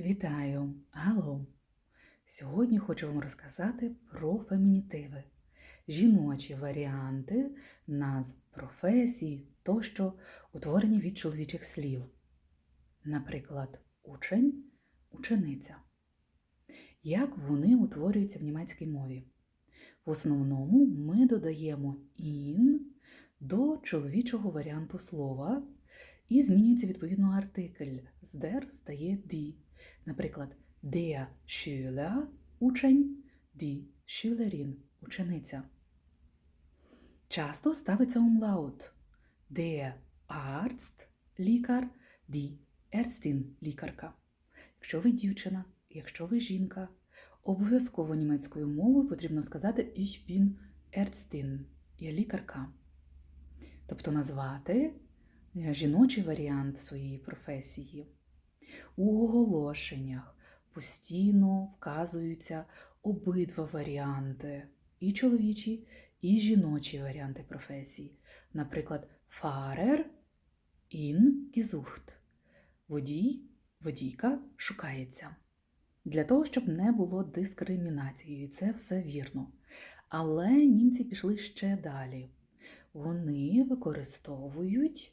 Вітаю! Гало! Сьогодні хочу вам розказати про фемінітиви, жіночі варіанти назв професій тощо утворені від чоловічих слів. Наприклад, учень, учениця. Як вони утворюються в німецькій мові? В основному ми додаємо «ін» до чоловічого варіанту слова і змінюється відповідно артикль. З «der» стає «die». Наприклад, der Schüler – учень, die Schülerin – учениця. Часто ставиться умлаут. Der Arzt – лікар, die Ärztin – лікарка. Якщо ви дівчина, якщо ви жінка, обов'язково німецькою мовою потрібно сказати Ich bin Ärztin – я лікарка. Тобто назвати жіночий варіант своєї професії. У оголошеннях постійно вказуються обидва варіанти і чоловічі, і жіночі варіанти професії. Наприклад, Fahrer in gesucht. Водій, водійка шукається. Для того, щоб не було дискримінації, і це все вірно. Але німці пішли ще далі. Вони використовують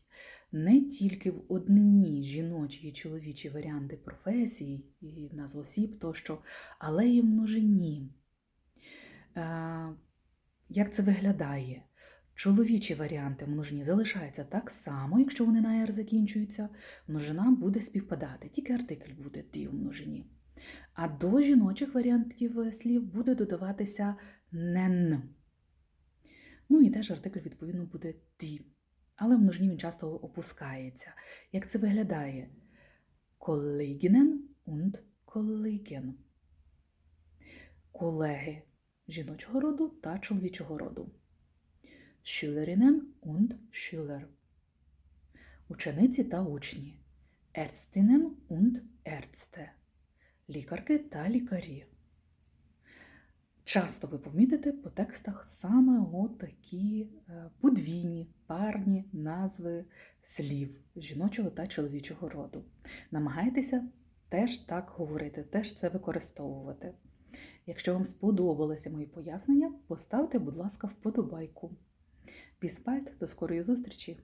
не тільки в однині жіночі і чоловічі варіанти професій і назв осіб тощо, але й в множині. Е, Як це виглядає? Чоловічі варіанти в множині залишаються так само, якщо вони на «ер» закінчуються, множина буде співпадати, тільки артикль буде «ді» у множині. А до жіночих варіантів слів буде додаватися «нен». Ну і теж артикль, відповідно, буде «ді». Але в множині він часто опускається. Як це виглядає? Kolleginnen und Kollegen. Колеги жіночого роду та чоловічого роду. Schülerinnen und Schüler. Учениці та учні. Ärztinnen und Ärzte. Лікарки та лікарі. Часто ви помітите по текстах саме такі подвійні парні назви слів жіночого та чоловічого роду. Намагайтеся теж так говорити, теж це використовувати. Якщо вам сподобалися мої пояснення, поставте, будь ласка, вподобайку. Біспальт, до скорої зустрічі!